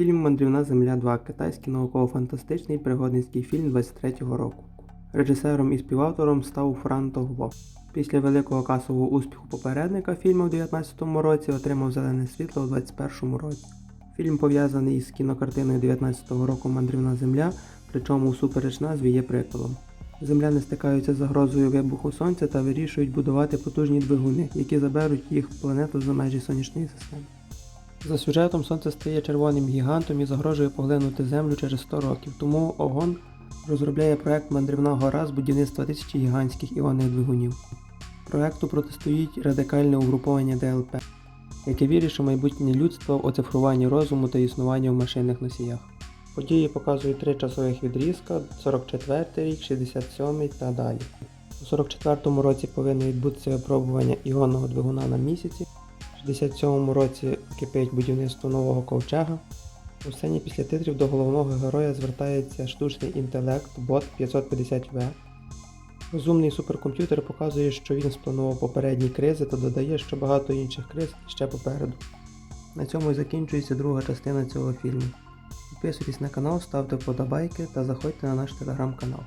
Фільм Мандрівна Земля 2 китайський науково-фантастичний пригодницький фільм 23-го року. Режисером і співавтором став Фран Тогво. Після великого касового успіху попередника фільму в 19-му році отримав зелене світло у 21-му році. Фільм пов'язаний із кінокартиною 19-го року Мандрівна Земля, причому всупереч назві є приколом. Земляни стикаються з загрозою вибуху сонця та вирішують будувати потужні двигуни, які заберуть їх планету за межі сонячної системи. За сюжетом сонце стає червоним гігантом і загрожує поглинути землю через 100 років, тому ОГОН розробляє проект Мандрівна гора з будівництва тисячі гігантських іонних двигунів. Проекту протистоїть радикальне угруповання ДЛП, яке вірить, що майбутнє людство в оцифруванні розуму та існування в машинних носіях. Події показують три часових відрізка 44 рік, 67 та далі. У 44-му році повинно відбутися випробування іонного двигуна на місяці. У 67-му році кипить будівництво нового ковчега. У сцені після титрів до головного героя звертається штучний інтелект бот 550В. Розумний суперкомп'ютер показує, що він спланував попередні кризи та додає, що багато інших криз ще попереду. На цьому і закінчується друга частина цього фільму. Підписуйтесь на канал, ставте вподобайки та заходьте на наш телеграм-канал.